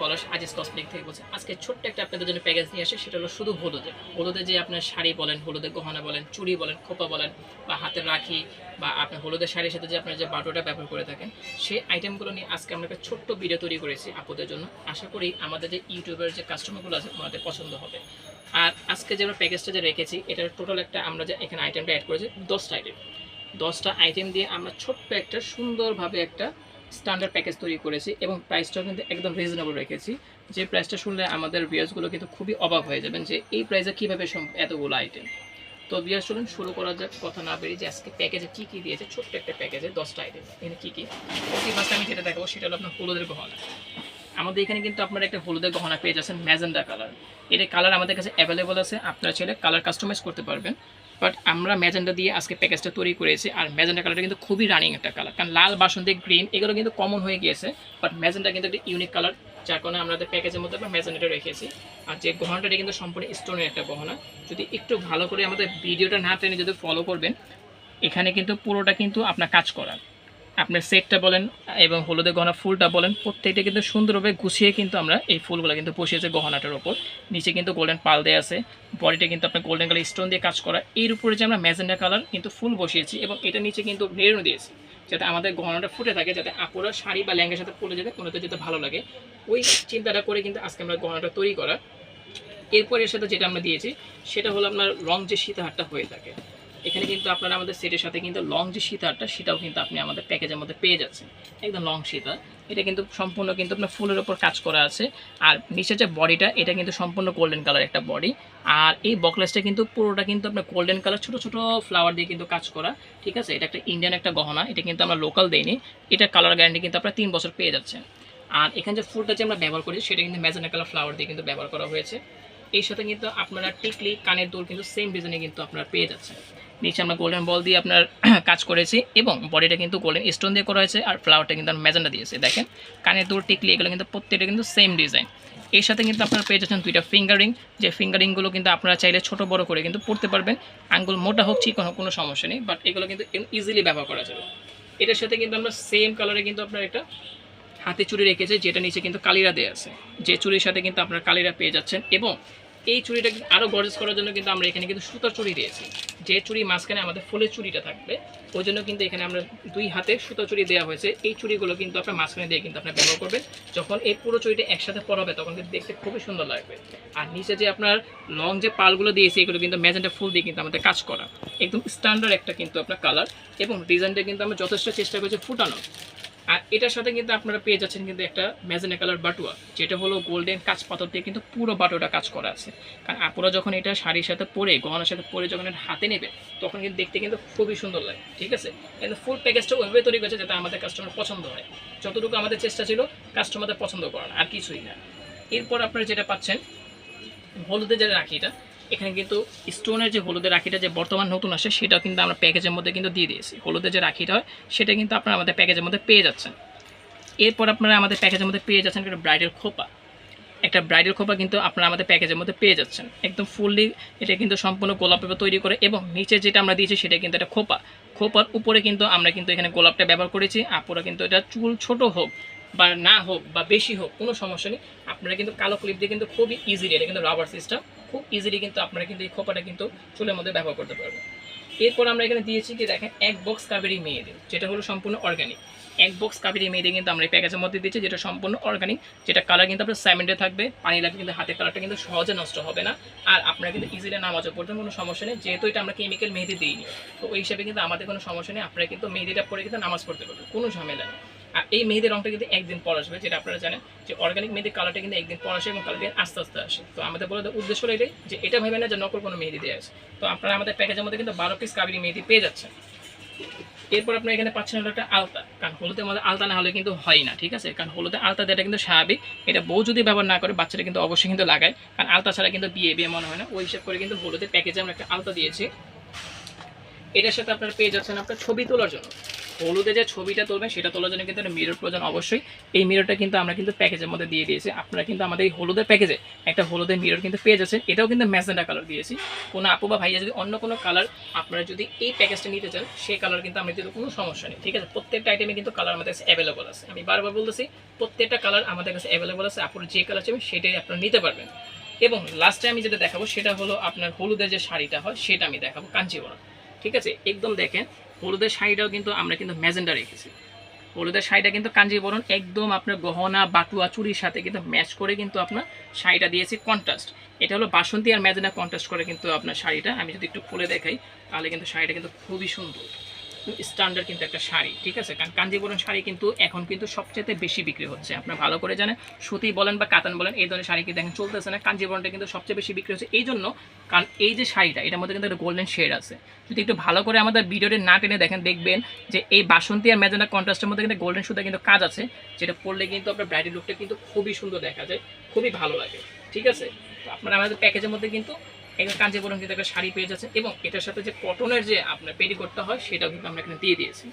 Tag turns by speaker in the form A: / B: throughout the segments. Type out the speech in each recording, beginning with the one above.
A: পলাশ Aziz cosmetic থেকে বলছি, আজকে ছোট্ট একটা আপনাদের জন্য প্যাকেজ নিয়ে আসে, সেটা হলো শুধু হলুদে হলুদে যে আপনার শাড়ি বলেন, হলুদের গহনা বলেন, চুড়ি বলেন, খোপা বলেন, বা হাতের রাখি, বা আপনার হলুদের শাড়ির সাথে যে আপনার যে বাটোটা ব্যবহার করে থাকেন, সেই আইটেমগুলো নিয়ে আজকে আমরা একটা ছোট্ট ভিডিও তৈরি করেছি আপুদের জন্য। আশা করি আমাদের যে ইউটিউবের যে কাস্টমারগুলো আছে, ওনাদের পছন্দ হবে। আর আজকে যে আমরা প্যাকেজটা যে রেখেছি, এটার টোটাল একটা আমরা যে এখানে আইটেমটা অ্যাড করেছি, দশটা আইটেম দশটা আইটেম দিয়ে আমরা ছোট্ট একটা, সুন্দরভাবে একটা স্ট্যান্ডার্ড প্যাকেজ তৈরি করেছি এবং প্রাইসটাও কিন্তু একদম রিজনেবল রেখেছি। যে প্রাইসটা শুনলে আমাদের ভিউয়ার্সগুলো কিন্তু খুবই অবাক হয়ে যাবেন যে এই প্রাইসে কীভাবে এতগুলো আইটেম তো ভিউয়ার্স চলুন, শুরু করা যাক। কথা না বেরিয়ে যে আজকে প্যাকেজে কী কী দিয়েছে? ছোট্ট একটা প্যাকেজে দশটা আইটেম এখানে কী কী? প্রতি ফার্স্ট আমি যেটা দেখাবো সেটা হলো আপনার হলুদের গহনা। আমাদের এখানে কিন্তু আপনারা একটা হলুদের গহনা পেয়ে যাচ্ছেন ম্যাজেন্ডা কালার। এটা কালার আমাদের কাছে অ্যাভেলেবল আছে। আপনারা চাইলে কালার কাস্টমাইজ করতে পারবেন। বাট আমরা ম্যাজেন্ডা দিয়ে আজকে প্যাকেজটা তৈরি করেছি, আর ম্যাজেন্ডা কালারটা কিন্তু খুবই রানিং একটা কালার কারণ লাল বাসন্তী গ্রিন এগুলো কিন্তু কমন হয়ে গিয়েছে বাট ম্যাজেন্ডা কিন্তু একটা ইউনিক কালার যার কারণে আমাদের প্যাকেজের মধ্যে আমরা ম্যাজেন্ডাটা রেখেছি। আর যে গহনাটা কিন্তু সম্পূর্ণ স্টোনের একটা গহনা। যদি একটু ভালো করে আমাদের ভিডিওটা না টেনে যদি ফলো করবেন, এখানে কিন্তু পুরোটা কিন্তু আপনার কাজ করা। আপনার সেটটা বলেন, এবং হলুদের গহনা ফুলটা বলেন, প্রত্যেকটা কিন্তু সুন্দরভাবে গুছিয়ে কিন্তু আমরা এই ফুলগুলো কিন্তু বসিয়েছে গহনাটার ওপর। নিচে কিন্তু গোল্ডেন পাল দেওয়া আছে বডিটা কিন্তু আপনার গোল্ডেন কালার স্টোন দিয়ে কাজ করা। এর উপরে যে আমরা ম্যাজেন্ডা কালার কিন্তু ফুল বসিয়েছি, এবং এটা নিচে কিন্তু নেড়ে দিয়েছি, যাতে আমাদের গহনাটা ফুটে থাকে, যাতে আপুরা শাড়ি বা ল্যাঙ্গের সাথে পরে যেতে কোনোতে যেতে ভালো লাগে। ওই চিন্তাটা করে কিন্তু আজকে আমরা গহনাটা তৈরি করা। এরপর এর সাথে যেটা আমরা দিয়েছি, সেটা হলো আপনার লং যে সীতাহারটা হয়ে থাকে। এখানে কিন্তু আপনারা আমাদের সেটের সাথে কিন্তু লং যে সীতাহারটা সেটাও কিন্তু আপনি আমাদের প্যাকেজের মধ্যে পেয়ে যাচ্ছেন। একদম লং সীতার এটা কিন্তু সম্পূর্ণ কিন্তু আপনার ফুলের ওপর কাজ করা আছে। আর নিচের যে বডিটা, এটা কিন্তু সম্পূর্ণ গোল্ডেন কালার একটা বডি আর এই বকলেসটা কিন্তু পুরোটা কিন্তু আপনার গোল্ডেন কালার ছোটো ছোটো ফ্লাওয়ার দিয়ে কিন্তু কাজ করা। ঠিক আছে? এটা একটা ইন্ডিয়ান একটা গহনা, এটা কিন্তু আমরা লোকাল দেইনি। এটা কালার গ্যারান্টি কিন্তু আপনারা তিন বছর পেয়ে যাচ্ছেন। আর এখানে যে ফুলটা যে আমরা ব্যবহার করি, সেটা কিন্তু ম্যাজেন্ডা কালার ফ্লাওয়ার দিয়ে কিন্তু ব্যবহার করা হয়েছে। এর সাথে কিন্তু আপনারা টিকলি কানের দুল কিন্তু সেম ডিজাইনে কিন্তু আপনারা পেয়ে যাচ্ছেন। নিচে আমরা গোল্ডেন বল দিয়ে আপনার কাজ করেছি এবং বডিটা কিন্তু গোল্ডেন স্টোন দিয়ে করা হয়েছে আর ফ্লাওয়ারটা কিন্তু ম্যাজেন্ডা দিয়েছে, দেখেন। কানের দুল, টিকলি, এগুলো কিন্তু প্রত্যেকটা কিন্তু সেম ডিজাইন এর সাথে কিন্তু আপনারা পেয়ে যাচ্ছেন দুইটা ফিঙ্গারিং যে ফিঙ্গারিংগুলো কিন্তু আপনারা চাইলে ছোট, বড় করে কিন্তু পড়তে পারবেন। আঙ্গুল মোটা হোক হোক, কোনো সমস্যা নেই বাট এগুলো কিন্তু ইজিলি ব্যবহার করা যাবে। এটার সাথে কিন্তু আমরা সেম কালারে কিন্তু আপনার একটা হাতে চুড়ি রেখেছে, যেটা নিচে কিন্তু কালিরা দেওয়া আছে। যে চুড়ির সাথে কিন্তু আপনার কালিরা পেয়ে যাচ্ছেন। এবং এই চুড়িটা আরও গর্জেস করার জন্য কিন্তু আমরা এখানে কিন্তু সুতার চুড়ি দিয়েছি। যে চুড়ি মাঝখানে আমাদের ফুলের চুড়িটা থাকবে, ওই জন্য কিন্তু এখানে আমরা দুই হাতে সুতো চুড়ি দেওয়া হয়েছে। এই চুড়িগুলো কিন্তু আপনার মাঝখানে দিয়ে কিন্তু আপনার ব্যবহার করবেন। যখন এই পুরো চুড়িটা একসাথে পরাবে, তখন কিন্তু দেখতে খুবই সুন্দর লাগবে। আর নিচে যে আপনার লং যে পালগুলো দিয়েছে, এগুলো কিন্তু ম্যাজেন্টা ফুল দিয়ে কিন্তু আমাদের কাজ করা। একদম স্ট্যান্ডার্ড একটা কিন্তু আপনার কালার এবং ডিজাইনটা কিন্তু আমরা যথেষ্ট চেষ্টা করছি ফুটানো আর এটার সাথে কিন্তু আপনারা পেয়ে যাচ্ছেন কিন্তু একটা ম্যাজেনা কালার বাটুয়া, যেটা হলো গোল্ডেন কাজ পাথর দিয়ে কিন্তু পুরো বাটুয়াটা কাজ করা আছে। কারণ আপুরা যখন এটা শাড়ির সাথে পরে, গহনার সাথে পরে যখন এটা হাতে নেবে, তখন কিন্তু দেখতে কিন্তু খুবই সুন্দর লাগে, ঠিক আছে? কিন্তু ফুল প্যাকেজটা ওইভাবে তৈরি করেছে যাতে আমাদের কাস্টমার পছন্দ হয়। যতটুকু আমাদের চেষ্টা ছিল কাস্টমারদের পছন্দ করার, আর কিছুই না। এরপর আপনারা যেটা পাচ্ছেন হলুদে যেটা রাখি রাখিটা এখানে কিন্তু স্টোনের যে হলুদের রাখিটা যে বর্তমান নতুন আসে সেটাও কিন্তু আমরা প্যাকেজের মধ্যে কিন্তু দিয়ে দিয়েছি। হলুদের যে রাখিটা হয়, সেটা কিন্তু আপনারা আমাদের প্যাকেজের মধ্যে পেয়ে যাচ্ছেন। এরপর আপনারা আমাদের প্যাকেজের মধ্যে পেয়ে যাচ্ছেন একটা ব্রাইডাল খোপা। একটা ব্রাইডাল খোপা কিন্তু আপনারা আমাদের প্যাকেজের মধ্যে পেয়ে যাচ্ছেন। একদম ফুললি এটা কিন্তু সম্পূর্ণ গোলাপ পেপার তৈরি করে এবং নিচে যেটা আমরা দিয়েছি, সেটা কিন্তু একটা খোপা। খোপার উপরে কিন্তু আমরা কিন্তু এখানে গোলাপটা ব্যবহার করেছি। আপুরা কিন্তু এটা চুল ছোট হোক বা না হোক বা বেশি হোক, কোনো সমস্যা নেই। আপনারা কিন্তু কালো ক্লিপ দিয়ে কিন্তু খুবই ইজিলি এটা কিন্তু রাবার সিস্টেম খুব ইজিলি কিন্তু আপনারা কিন্তু এই খোপাটা কিন্তু চুলের মধ্যে ব্যবহার করতে পারবেন। এরপর আমরা এখানে দিয়েছি কি দেখেন, এক বক্স কাবেরি মেয়েদের, যেটা হলো সম্পূর্ণ অর্গানিক এক বক্স কাবেরি মেয়েদের কিন্তু আমরা এই প্যাকেজের মধ্যে দিচ্ছি যেটা সম্পূর্ণ অর্গানিক যেটা কালার কিন্তু আপনার স্যামেন্ডে থাকবে, পানি লাগবে কিন্তু হাতের কালারটা কিন্তু সহজে নষ্ট হবে না, আর আপনারা কিন্তু ইজিলি নামাজও পড়তে কোনো সমস্যা নেই, যেহেতু এটা আমরা কেমিক্যাল মেহেদি দিইনি। তো ওই হিসাবে কিন্তু আমাদের কোনো সমস্যা নেই, আপনারা কিন্তু মেহেদিটা পরে কিন্তু নামাজ পড়তে পারবেন, কোনো ঝামেলা নেই। এই মেহেদির রংটা কিন্তু একদিন পর আসবে, যেটা আপনারা জানেন যে অর্গানিক মেহেদির কালারটা কিন্তু একদিন পর আসে এবং কালারটা আস্তে আস্তে আসে। তো আমাদের বলে উদ্দেশ্য হলো এটাই যে এটা ভাবে না যে নকল কোনো মেহেদি দেওয়া আছে। তো আপনারা আমাদের প্যাকেজের মধ্যে কিন্তু বারো পিস কাবেরি মেহেদি পেয়ে যাচ্ছেন। এরপর আপনারা এখানে পাচ্ছেন হলো একটা আলতা, কারণ হলুদের মধ্যে আলতা না হলে কিন্তু হয় না, ঠিক আছে? কারণ হলুদে আলতা দেওয়াটা কিন্তু স্বাভাবিক, এটা বউ যদি ব্যবহার না করে বাচ্চারা কিন্তু অবশ্যই কিন্তু লাগায়, কারণ আলতা ছাড়া কিন্তু বিয়ে বিয়ে মনে হয় না। ওই হিসাব করে কিন্তু হলুদের প্যাকেজে আমরা একটা আলতা দিয়েছি। এটার সাথে আপনারা পেয়ে যাচ্ছেন আপনার ছবি তোলার জন্য। হলুদে যে ছবিটা তুলবেন, সেটা তোলার জন্য কিন্তু মিরর প্রয়োজন অবশ্যই। এই মিররটা কিন্তু আমরা কিন্তু প্যাকেজের মধ্যে দিয়ে দিয়েছি। আপনারা কিন্তু আমাদের এই হলুদের প্যাকেজে একটা হলুদের মিরর কিন্তু পেয়ে যাচ্ছেন। এটাও কিন্তু ম্যাজেন্ডা কালার দিয়েছি। কোনো আপু বা ভাইয়া যদি অন্য কোনো কালার আপনারা যদি এই প্যাকেজটা নিতে চান সেই কালার কিন্তু আমাদের কিন্তু কোনো সমস্যা নেই, ঠিক আছে? প্রত্যেকটা আইটেমে কিন্তু কালার আমাদের কাছে অ্যাভেলেবল আছে। আমি বারবার বলতেছি, প্রত্যেকটা কালার আমাদের কাছে অ্যাভেলেবল আছে। আপনারা যে কালার চাইবেন, সেটাই আপনারা নিতে পারবেন। এবং লাস্টে আমি যেটা দেখাবো, সেটা হলো আপনার হলুদের যে শাড়িটা হয়, সেটা আমি দেখাবো, কাঞ্চিবরম। ঠিক আছে? একদম দেখেন, হলুদের শাড়িটাও কিন্তু আমরা কিন্তু ম্যাজেন্ডা রেখেছি। হলুদের শাড়িটা কিন্তু কাঞ্জিবরণ একদম আপনার গহনা, বাটুয়া, চুরির সাথে কিন্তু ম্যাচ করে কিন্তু আপনার শাড়িটা দিয়েছি কন্ট্রাস্ট এটা হলো বাসন্তী আর ম্যাজেন্ডা কন্ট্রাস্ট করে কিন্তু আপনার শাড়িটা। আমি যদি একটু খুলে দেখাই, তাহলে কিন্তু শাড়িটা কিন্তু খুবই সুন্দর। স্ট্যান্ডার্ড কিন্তু একটা শাড়ি, ঠিক আছে? কারণ কাঞ্জিবরণ শাড়ি কিন্তু এখন কিন্তু সবচেয়ে বেশি বিক্রি হচ্ছে। আপনারা ভালো করে জানেন, সুতি বলেন বা কাতান বলেন, এই ধরনের শাড়ি কিন্তু এখন চলতেছে না কাঞ্জিবরণটা কিন্তু সবচেয়ে বেশি বিক্রি হচ্ছে। এই জন্য কারণ এই যে শাড়িটা, এটার মধ্যে কিন্তু একটা গোল্ডেন শেড আছে। যদি একটু ভালো করে আমাদের ভিডিওটি না টেনে দেখেন, দেখবেন যে এই বাসন্তী আর ম্যাজেন্ডা কন্ট্রাস্টের মধ্যে কিন্তু গোল্ডেন সুতা কিন্তু কাজ আছে, যেটা পরলে কিন্তু আপনার ব্রাইডাল লুকটা কিন্তু খুবই সুন্দর দেখা যায়, খুবই ভালো লাগে, ঠিক আছে? তো আপনারা আমাদের প্যাকেজের মধ্যে কিন্তু এখানে কাঞ্জিপুরম কিন্তু একটা শাড়ি পেয়ে যাচ্ছে এবং এটার সাথে যে কটনের যে আপনার পেটিকোটটা হয়, সেটাও কিন্তু আমরা এখানে দিয়ে দিয়েছি।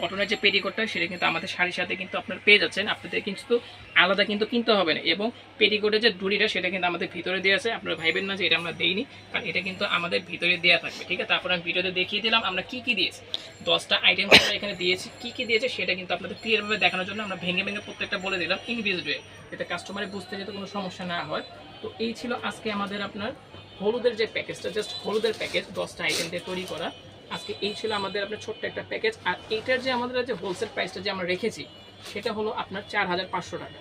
A: কটনের যে পেটিকোটটা, সেটা কিন্তু আমাদের শাড়ির সাথে কিন্তু আপনার পেয়ে যাচ্ছেন। আপনাদের কিন্তু আলাদা কিন্তু কিনতে হবে না এবং পেটিকোটের যে ডুরিটা সেটা কিন্তু আমাদের ভিতরে দেওয়া আছে। আপনারা ভাইবেন না যে এটা আমরা দেইনি, কারণ এটা কিন্তু আমাদের ভিতরে দেওয়া থাকবে, ঠিক আছে? তারপর আমি ভিডিওতে দেখিয়ে দিলাম আমরা কি কি দিয়েছি। দশটা আইটেম আমরা এখানে দিয়েছি। কি কি দিয়েছে, সেটা কিন্তু আপনাদের ক্লিয়ারভাবে দেখানোর জন্য আমরা ভেঙে ভেঙে প্রত্যেকটা বলে দিলাম। ইনভিজুয়াল যাতে কাস্টমারের বুঝতে যেতে কোনো সমস্যা না হয়। তো এই ছিল আজকে আমাদের আপনার হলুদের যে প্যাকেজটা জাস্ট হলুদের প্যাকেজ, দশটা আইটেম দিয়ে তৈরি করা। আজকে এই ছিল আমাদের আপনার ছোট্ট একটা প্যাকেজ আর এইটার যে আমাদের যে হোলসেল প্রাইসটা যে আমরা রেখেছি, সেটা হলো আপনার চার হাজার পাঁচশো টাকা।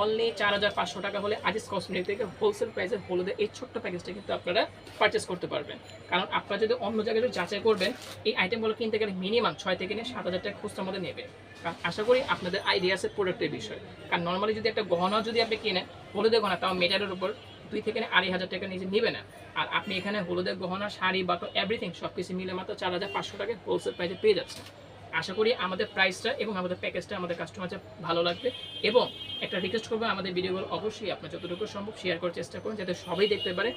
A: অনলি চার হাজার পাঁচশো টাকা হলে আজিজ কসমেটিক থেকে হোলসেল প্রাইসে হলুদের এই ছোট্ট প্যাকেজটা কিন্তু আপনারা পারচেস করতে পারবেন। কারণ আপনারা যদি অন্য জায়গায় যদি যাচাই করবেন, এই আইটেমগুলো কিনতে গেলে মিনিমাম ছয় থেকে নিয়ে সাত হাজার টাকা খুচরার মধ্যে নেবে। কারণ আশা করি আপনাদের আইডিয়া আছে প্রোডাক্টের বিষয়। কারণ নর্মালি যদি একটা গহনা যদি আপনি কিনেন হলুদের গহনা, তাও মেটারের উপর দুই থেকে আড়াই হাজার টাকা নিজে নেবে না। আর আপনি এখানে হলুদের গহনা, শাড়ি বাটো এভরিথিং সব কিছু মিলে মাত্র চার হাজার পাঁচশো টাকা হোলসেল প্রাইসে পেয়ে যাচ্ছে আশা করি আমাদের প্রাইসটা এবং আমাদের প্যাকেজটা আমাদের কাস্টমারদের ভালো লাগবে এবং একটা রিকোয়েস্ট করব আমাদের ভিডিওগুলো অবশ্যই আপনার যতটুকু সম্ভব শেয়ার করার চেষ্টা করুন যাতে সবাই দেখতে পারে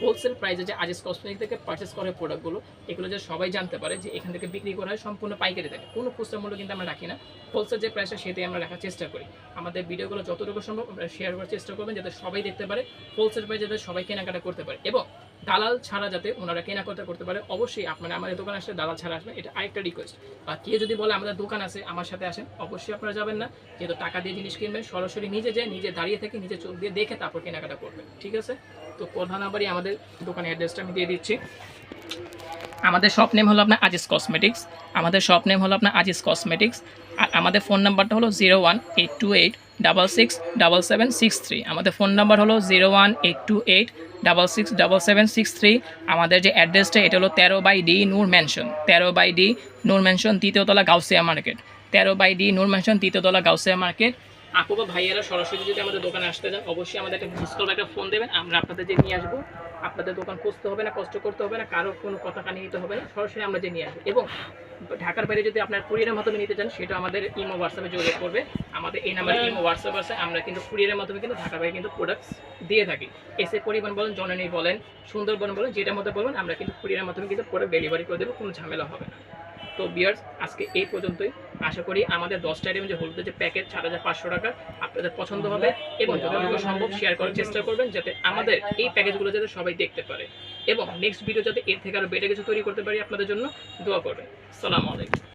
A: হোলসেল প্রাইসে যে আজিজ কসমেটিক থেকে পারচেস করে প্রোডাক্টগুলো এগুলো যে সবাই জানতে পারে যে এখান থেকে বিক্রি করা হয় সম্পূর্ণ পাইকারি থাকে। কোনো খুচরা মূল্য কিন্তু আমরা রাখি না। হোলসেল যে প্রাইসটা সেটাই আমরা রাখার চেষ্টা করি। আমাদের ভিডিওগুলো যতটুকু সম্ভব আমরা শেয়ার করার চেষ্টা করবেন যাতে সবাই দেখতে পারে। হোলসেল প্রাইস যাতে সবাই কেনাকাটা করতে পারে এবং দালাল ছাড়া যাতে ওনারা কেনাকাটা করতে পারে, অবশ্যই আপনারা আমাদের দোকানে আসলে দালাল ছাড়া আসবেন। এটা আরেকটা রিকোয়েস্ট বা কেউ যদি বলে, আমাদের দোকান আছে, আমার সাথে আসেন, অবশ্যই আপনারা যাবেন না। যেহেতু টাকা দিয়ে জিনিস কিনবেন, সরাসরি নিজে যায়, নিজে দাঁড়িয়ে থেকে, নিজে চোখ দিয়ে দেখে তারপর কেনাকাটা করবেন। ঠিক আছে? তো প্রধান নাম্বারই আমাদের দোকানের অ্যাড্রেসটা আমি দিয়ে দিচ্ছি। আমাদের শপ নেম হলো আপনার আজিজ কসমেটিক্স আমাদের শপ নেম হলো আপনার আজিজ কসমেটিক্স আর আমাদের ফোন নাম্বারটা হলো zero one eight two eight double six double seven six three আমাদের ফোন নাম্বার হলো zero one eight two eight double six double seven six three আমাদের যে অ্যাড্রেসটা, এটা হলো তেরো বাই ডি নূর ম্যানশন। তেরো বাই ডি নূর ম্যানশন তৃতীয়তলা গাউসিয়া মার্কেট। তেরো বাই ডি নূর ম্যানশন তৃতীয়তলা গাউসিয়া মার্কেট। আপু বা ভাইয়েরা, সরাসরি যদি আমাদের দোকানে আসতে চান, অবশ্যই আমাদের একটা মিস কল একটা ফোন দেবেন। আমরা আপনাদের যে নিয়ে আসব, আপনাদের দোকান খুঁজতে হবে না, কষ্ট করতে হবে না কারও কোনো কথা কানিয়ে নিতে হবে না, সরাসরি আমরা যে নিয়ে আসব। এবং ঢাকার বাইরে যদি আপনার কুরিয়ারের মাধ্যমে নিতে চান, সেটা আমাদের ইমো হোয়াটসঅ্যাপে যোগাযোগ করবে। আমাদের এই নাম্বারে ইমো হোয়াটসঅ্যাপ আছে, আমরা কিন্তু কুরিয়ারের মাধ্যমে কিন্তু ঢাকার বাইরে কিন্তু প্রোডাক্টস দিয়ে থাকি। এসে পরিবহন বলেন, জননী বলেন, সুন্দরবন বলেন, যেটার মধ্যে বলবেন, আমরা কিন্তু কুরিয়ারের মাধ্যমে কিন্তু প্রোডাক্ট ডেলিভারি করে দেবো, কোনো ঝামেলা হবে না। তো বিয়ার্স আজকে এই পর্যন্তই। আশা করি আমাদের দশটা আইটেম যে হলুদের যে প্যাকেট চার হাজার পাঁচশো টাকা আপনাদের পছন্দ হবে, এবং যতটুকু সম্ভব শেয়ার করার চেষ্টা করবেন, যাতে আমাদের এই প্যাকেজগুলো যাতে সবাই দেখতে পারে। এবং নেক্সট ভিডিও যাতে এর থেকে আরও বেটার কিছু তৈরি করতে পারি আপনাদের জন্য, দোয়া করবেন। সালাম আলাইকুম।